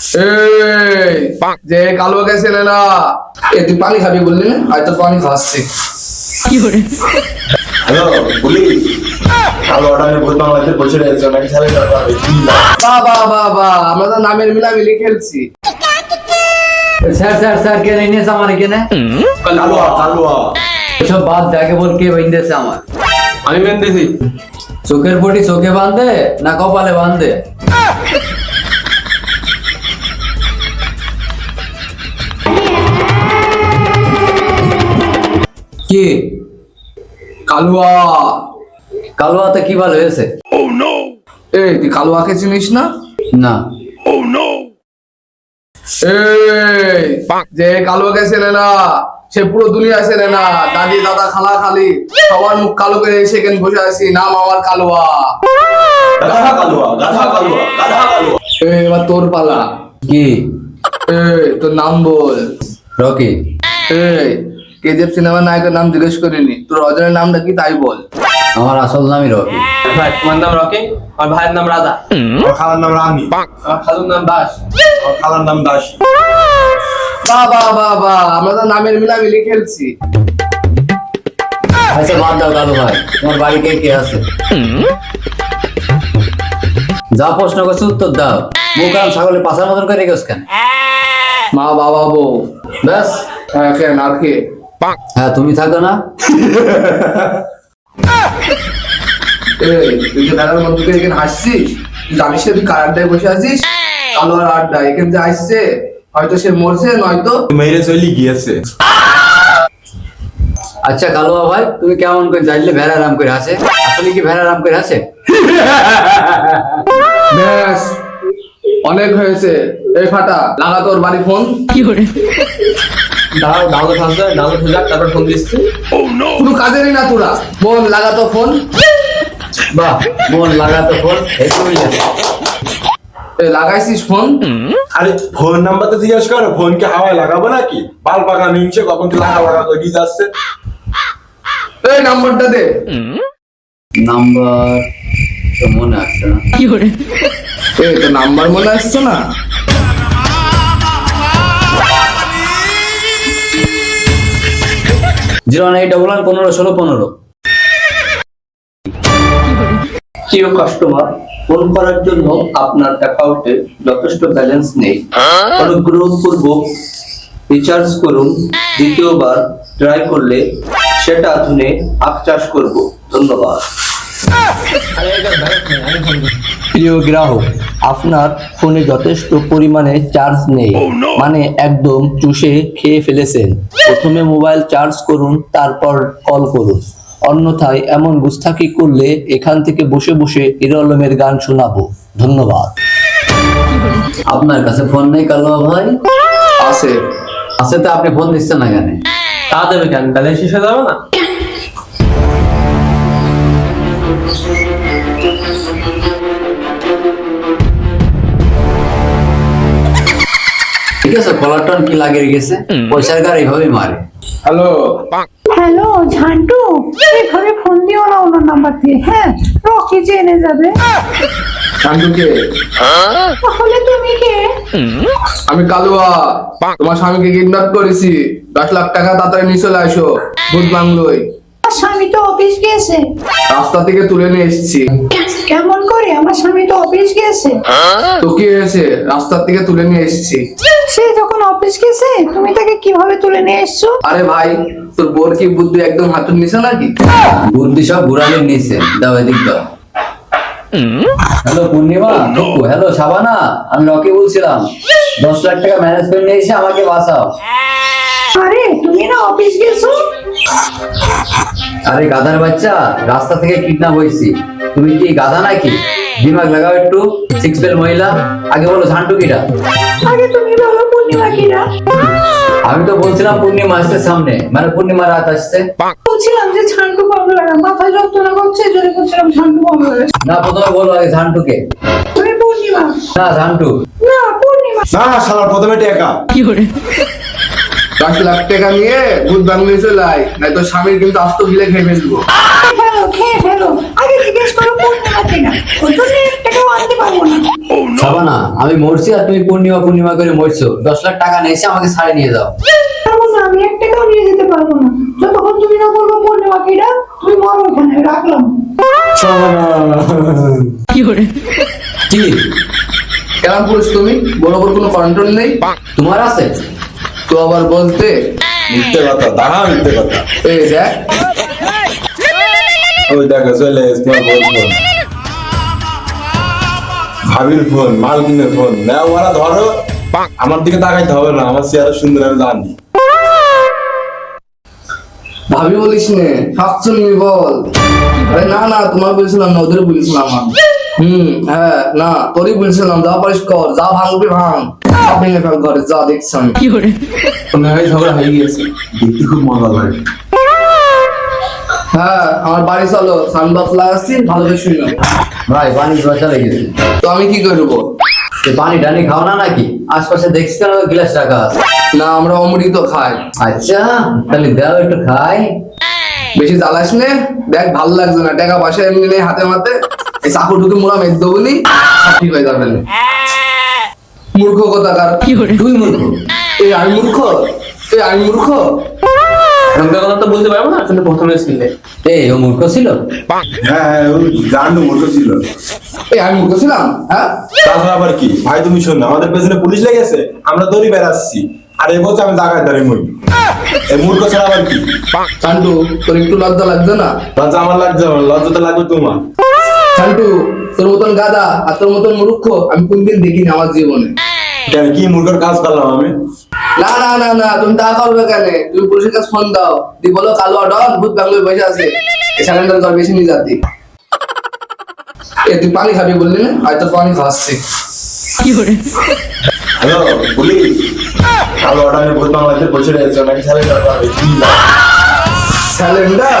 এই যে কালো গেছে না এ তুই পানি খাবি বললি? না পানি খাওয়াচ্ছি। হ্যালো আমরা তো নামের মিলামিলি খেলছি। স্যার স্যার স্যার কে নিয়েছে আমার এখানে কালুয়া কালুয়া। সব বাদ দেখে বল কে বাইন্দেছে আমার আমি চোখের পটি চোখে বাঁধে না কপালে বাঁধে? কি? কালুয়া। কালোয়াতে কি ভালো হয়েছে? এই তুই কালুয়াকে চিনিস না? না। এই যে কালো গেছে না সে পুরো দুনিয়া আছে না। দাদি দাদা খালা খালি। সবার মুখ কালো করে সেখানে বসে আছি। নাম আমার কালুয়া। গাধা কালুয়া গাধা কালুয়া গাধা কালুয়া। এই এবার তোর পালা। কি? এই তোর নাম বল। রকি। এই কেজিএফ সিনেমার নায়কের নাম জিজ্ঞেস করিনি। তোর অজয়ের নামটা কি তাই বল। আমার আসল নামই রকি। ভাই তোমার নাম রকি? আমার ভাইয়ের নাম রাজা। আমার খালার নাম রানী। আমার খালুর নাম দাস। আমার খালার নাম দাস। বা বা বা বা আমরা তো নামের মিলামিলি খেলছি। আচ্ছা বাদ দাও কালু ভাই তোমার বাড়ি কে কে আছে? যা প্রশ্ন করছে উত্তর দাও। মুখ আর ছাগলের পাশার মতন করে রেখেছ কেন? মা বাবা বউ। ব্যাস কেন আর কে হ্যাঁ তুমি থাকো না? তুই যে বেড়ার মধ্যে এখানে হাসছিস তুই জানিস তুই কার আড্ডায় বসে আছিস? কালো আর আড্ডা এখানে যে আসছে হয়তো সে মরছে নয়তো। মেরে চলি গিয়েছে। আচ্ছা কালুয়া ভাই তুমি কেমন করে জানলে ভেড়া আরাম করে আছে আসলে কি ভেড়া আরাম করে আছে ব্যাস অনেক হয়েছে। এই ফাটা লাগা তোর বাড়ি ফোন। দাঁড়াও ডাউনলোড থাকবে ডাউনলোড হয়ে যাক তারপর ফোন দিচ্ছি। কোনো কাজেরই না তোরা। বল লাগা তো ফোন বাহ মন লাগাতো ফোন। এই লাগাইছিস ফোন আরে ফোন নাম্বার তো জিজ্ঞেস করো ফোন কি হাওয়ায় লাগাবো নাকি? বাল পাকা মিনছে কখন কি লাগা লাগা করে যাচ্ছে? এই নাম্বারটা দে। নাম্বার তো মনে আসছে না। কি এই তো নাম্বার মনে আসছে না? জিরো নাইন ডবল ওয়ান পনেরো ষোলো পনেরো। প্রিয় কাস্টমার ফোন করার জন্য আপনার অ্যাকাউন্টে যথেষ্ট ব্যালেন্স নেই। অনুগ্রহপূর্বক রিচার্জ করুন। দ্বিতীয়বার ট্রাই করলে সেটা ধুনে আখ চাষ করব। ধন্যবাদ। প্রিয় গ্রাহক আপনার ফোনে যথেষ্ট পরিমাণে চার্জ নেই। মানে একদম চুষে খেয়ে ফেলেছেন। প্রথমে মোবাইল চার্জ করুন তারপর কল করুন। অন্যথায় এমন গুস্তাকি করলে এখান থেকে বসে বসে ইরলমের গান শোনাবো। ধন্যবাদ। আপনার কাছে ফোন নেই কালো ভাই? আছে। আছে তো আপনি ফোন দিচ্ছেন না কেন? তা দেবে কেন? তাহলে শেষ হয়ে যাবে না। ঠিক আছে কলার টন কি লাগিয়ে গেছে পয়সার এইভাবেই মারে। হ্যালো। হ্যালো ঝান্টু এভাবে ফোন দিও না ওনার নাম্বার দিয়ে। হ্যাঁ রকি জেনে যাবে। তাহলে তুমি কে? আমি কালুয়া। তোমার স্বামীকে কিডন্যাপ করেছি। দশ লাখ টাকা তাড়াতাড়ি নিয়ে চলে আসো। ভূত বাংলোয়। অফিস গিয়েছে? রাস্তা থেকে তুলে নিয়ে এসেছি। কেমন করে? আমার স্বামী তো অফিস গিয়েছে। তো কি হয়েছে? রাস্তার থেকে তুলে নিয়ে এসেছি। সে যখন অফিস গেছে তুমি তাকে কীভাবে তুলে নিয়ে এসছো? আরে ভাই তোর বোর কি বুদ্ধি একদম হাতুর নিছে নাকি? বুদ্ধি সব ঘুরালে নিয়েছে দাও এদিক দাও। হ্যালো পূর্ণিমা হ্যালো সাবানা আমি রকি বলছিলাম। দশ লাখ টাকা ম্যানেজ করে নিয়ে এসে আমাকে বাঁচাও। আরে তুমি না অফিস গেছো? আরে গাধার বাচ্চা রাস্তা থেকে কিডন্যাপ হয়েছি। তুমি কি গাধা নাকি? দিমাগ লাগাও একটু সিক্স বেল মহিলা। আগে বলো ঝান্টু কিটা আগে তুমি বলো পূর্ণিমা কিরা? আমি তো বলছিলাম পূর্ণিমা আসছে সামনে। মানে পূর্ণিমা রাত আসছে। বলছিলাম যে ঝান্টু পাবো লাগা মাথায় যন্ত্রণা করছে বলছিলাম ঝান্টু না প্রথমে বলো আগে ঝান্টুকে তুমি পূর্ণিমা? না ঝান্টু না পূর্ণিমা। না শালার প্রথমে টেকা। দশ লাখ টাকা নিয়ে ভূত বাংলোয় চলে আয় নাই তো স্বামীর কিন্তু আস্ত গিলে খেয়ে ফেলব। খেয়ে ফেলো। আগে জিজ্ঞেস করো পূর্ণিমা কিনা? ওর জন্য টাকাও আনতে পারব না। সাবানা আমি মরছি আর তুমি পূর্ণিমা পূর্ণিমা করে মরছো। দশ লাখ টাকা নিয়ে এসে আমাকে ছাড়ে নিয়ে যাও। পারব না আমি এক টাকাও নিয়ে যেতে পারব না। যতক্ষণ তুমি না বলব পূর্ণিমা কিনা তুমি মরো ওখানে রাখলাম। কি কেমন পুরুষ তুমি বড় বড় কোনো কন্ট্রোল নেই। তোমার আছে? তো আবার বলতে? মিথ্যে কথা দাঁড়া মিথ্যে কথা। এই দেখ। ওই দেখো চলে তোমার ভাবির ফোন মালকিনের ফোন। নাও ওরা ধরো। আমার দিকে তাকাইতে হবে না আমার চেহারা সুন্দর আমি জানি। ভাবি বলিস নে শাকচুন্নি বল। আরে না না তোমার বলছিলাম না ওদের বলছিলাম আমি। হুম হ্যাঁ না তোরই বলছিলাম যা পারিস কর যা ভাঙবি ভাঙ। ভেঙে ফেল ঘরে যা দেখছি আমি তোমার ঝগড়া হয়ে গিয়েছে দেখতে খুব মজা লাগে। হ্যাঁ আমার বাড়ি চলো সানবাস লাগাচ্ছি ভালো করে শুনো ভাই পানি পয়সা লেগেছে তো আমি কি করব সে পানি টানি খাও না নাকি? আশপাশে দেখছি কেন গ্লাস রাখা আছে? না আমরা অমৃত খাই। আচ্ছা তাহলে দাও একটু খাই। বেশি জ্বালাস নে দেখ ভালো লাগছে না। টাকা পয়সা এমনি হাতে মাতে এই চাকু ঢুকে মোড়া মেঘ দেবো নি ঠিক হয়ে যাবে। মূর্খ কোথাকার? তুই মূর্খ। এই আমি মূর্খ? এই আমি মূর্খ? এখনকার কথা তো বলতে পারব না কিন্তু প্রথমে ছিলে এই ও মূর্খ ছিল? হ্যাঁ হ্যাঁ ওই জানু মূর্খ ছিল। এই আমি মূর্খ ছিলাম? হ্যাঁ? তাছাড়া আবার কি? ভাই তুমি শোনো আমাদের পেছনে পুলিশ লেগেছে আমরা দড়ি বেড়াচ্ছি আর এ বলছে আমি দাঁড়িয়ে মরি এই মূর্খ ছাড়া আবার কি? চান্টু তোর একটু লজ্জা লাগছে না? লজ্জা আমার লাগছে আমার লজ্জা তো লাগবে তোমার। চান্টু তোর মতন গাদা আর তোর মতন মূর্খ আমি কোনদিন দেখিনি আমার জীবনে। কেন কি মূর্খের কাজ করলাম আমি? না না না না তুমি তা করবে কেন? তুমি পুলিশের কাছে ফোন দাও। তুই বলো কালো ডন ভূত বাংলায় বসে আছে। তোর বেশি নিয়ে যাতি এ তুই পানি খাবি বললি না? হয়তো পানি খাওয়াচ্ছি। হ্যালো পুলিশ কালো অর্ডারে ভূত বাংলাতে বসে রয়েছে নাকি স্যালেন্ডার কালো স্যালেন্ডার